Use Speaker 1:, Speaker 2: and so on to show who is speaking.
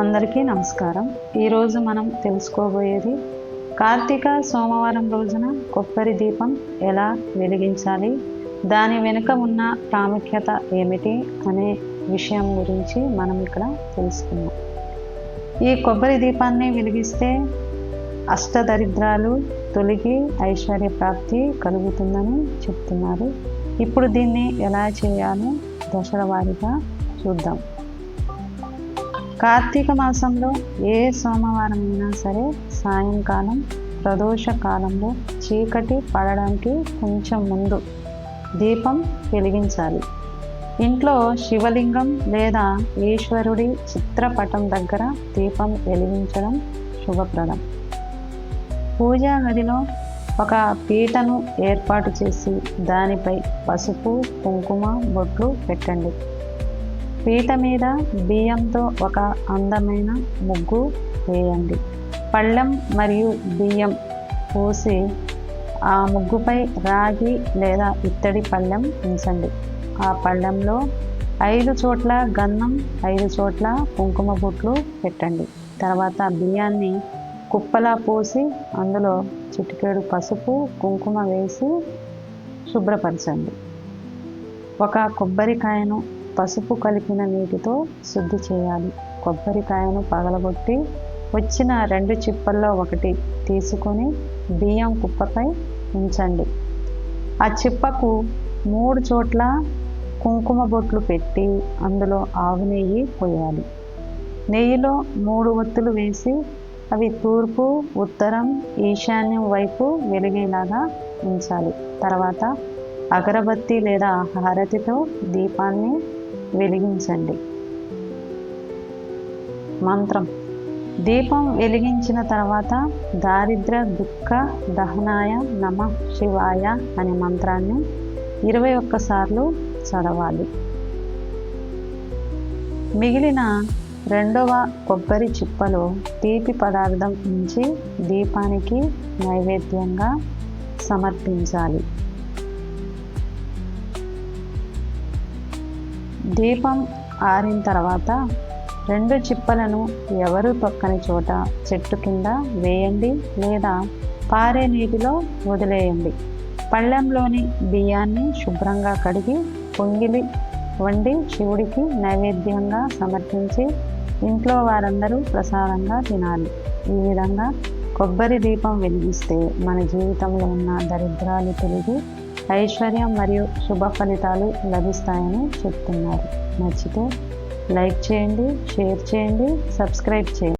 Speaker 1: అందరికీ నమస్కారం. ఈరోజు మనం తెలుసుకోబోయేది కార్తీక సోమవారం రోజున కొబ్బరి దీపం ఎలా వెలిగించాలి? దాని వెనుక ఉన్న ప్రాముఖ్యత ఏమిటి అనే విషయం గురించి మనం ఇక్కడ తెలుసుకుందాం. ఈ కొబ్బరి దీపాన్ని వెలిగిస్తే అష్టదరిద్రాలు తొలగి ఐశ్వర్య ప్రాప్తి కలుగుతుందని చెప్తున్నారు. ఇప్పుడు దీన్ని ఎలా చేయాలో దశల వారీగా చూద్దాం. కార్తీక మాసంలో ఏ సోమవారం అయినా సరే సాయంకాలం ప్రదోష కాలంలో చీకటి పడడానికి కొంచెం ముందు దీపం వెలిగించాలి. ఇంట్లో శివలింగం లేదా ఈశ్వరుడి చిత్రపటం దగ్గర దీపం వెలిగించడం శుభప్రదం. పూజా గదిలో ఒక పీటను ఏర్పాటు చేసి దానిపై పసుపు కుంకుమ బొట్లు పెట్టండి. పీట మీద బియ్యంతో ఒక అందమైన ముగ్గు వేయండి. పళ్ళెం మరియు బియ్యం పోసి ఆ ముగ్గుపై రాగి లేదా ఇత్తడి పళ్ళెం ఉంచండి. ఆ పళ్ళెంలో ఐదు చోట్ల గన్నం ఐదు చోట్ల కుంకుమ బుట్లు పెట్టండి. తర్వాత బియ్యాన్ని కుప్పలా పోసి అందులో చిటికేడు పసుపు కుంకుమ వేసి శుభ్రపరచండి. ఒక కొబ్బరికాయను పసుపు కలిపిన నీటితో శుద్ధి చేయాలి. కొబ్బరికాయను పగలగొట్టి వచ్చిన రెండు చిప్పల్లో ఒకటి తీసుకొని బియ్యం కుప్పపై ఉంచండి. ఆ చిప్పకు మూడు చోట్ల కుంకుమ బొట్లు పెట్టి అందులో ఆవు నెయ్యి పోయాలి. నెయ్యిలో మూడు ఒత్తులు వేసి అవి తూర్పు ఉత్తరం ఈశాన్యం వైపు వెలిగేలాగా ఉంచాలి. తర్వాత అగరబత్తి లేదా హారతితో దీపాన్ని వెలిగించండి. మంత్రం. దీపం వెలిగించిన తర్వాత దారిద్ర దుఃఖ దహనాయ నమ శివాయ అనే మంత్రాన్ని ఇరవై ఒక్కసార్లు చదవాలి. మిగిలిన రెండవ కొబ్బరి చిప్పలో తీపి పదార్థం ఉంచి దీపానికి నైవేద్యంగా సమర్పించాలి. దీపం ఆరిన తర్వాత రెండు చిప్పలను ఎవరు తొక్కని చోట చెట్టు కింద వేయండి లేదా పారే నీటిలో వదిలేయండి. పళ్ళెంలోని బియ్యాన్ని శుభ్రంగా కడిగి పొంగిలి వండి శివుడికి నైవేద్యంగా సమర్పించి ఇంట్లో వారందరూ ప్రసాదంగా తినాలి. ఈ విధంగా కొబ్బరి దీపం వెలిగిస్తే మన జీవితంలో ఉన్న దరిద్రాలు తొలగి ఐశ్వర్యం మరియు శుభ ఫలితాలు లభిస్తాయని చెప్తున్నారు. నచ్చితే లైక్ చేయండి షేర్ చేయండి సబ్స్క్రైబ్ చేయండి.